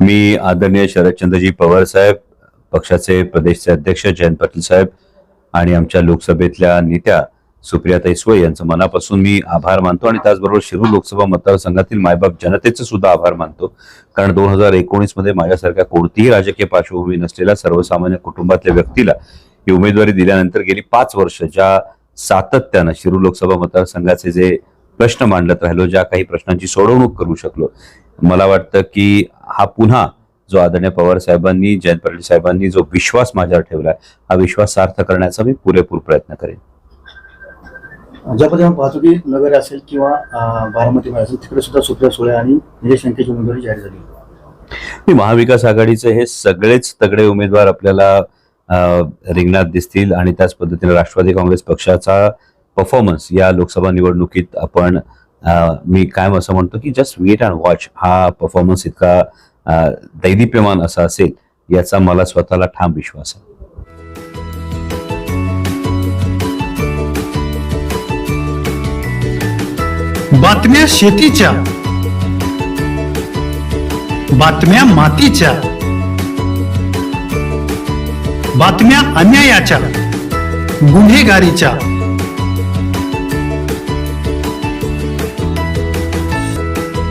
मी आदरणीय शरदचंद्रजी पवार साहेब पक्षाचे प्रदेशचे अध्यक्ष जयंत पाटील साहेब आणि आमच्या लोकसभेतल्या नेत्या सुप्रियाताई सुळे यांचं मनापासून मी आभार मानतो आणि त्याचबरोबर शिरूर लोकसभा मतदारसंघातील मायबाप जनतेचे सुद्धा आभार मानतो. कारण दोन हजार एकोणीसमध्ये माझ्यासारख्या कोणतीही राजकीय पार्श्वभूमी नसलेल्या सर्वसामान्य कुटुंबातल्या व्यक्तीला ही उमेदवारी दिल्यानंतर गेली पाच वर्ष ज्या सातत्यानं शिरूर लोकसभा मतदारसंघाचे जे प्रश्न मांडत राहिलो ज्या काही प्रश्नांची सोडवणूक करू शकलो. मला वाटतं की हा पुन्हा जो आदरणीय पवार साहेबांनी जयंत पाटील साहेबांनी जो विश्वास माझ्यावर ठेवलाय हा विश्वास सार्थ करण्याचा मी पुरेपूर प्रयत्न करेन. ज्या पद्धतीने पाहतो की नगर असेल किंवा अं, बारामतीमध्ये असेल तिकडे सुद्धा सुप्रिया सुळे आणि निलेश लंकेची उमेदवारी जाहीर झाली. मी महाविकास आघाडीचे हे सगळेच तगडे उमेदवार आपल्याला रिंगणात दिसतील आणि त्याच पद्धतीने राष्ट्रवादी काँग्रेस पक्षाचा परफॉर्मन्स या लोकसभा निवडणुकीत आपण मी काय असं म्हणतो की जस्ट वेट अँड वॉच हा परफॉर्मन्स इतका दैदिप्यमान असा असेल याचा मला स्वतःला ठाम विश्वास आहे. बातम्या शेतीच्या बातम्या मातीच्या बातम्या अन्यायाच्या गुन्हेगारीच्या.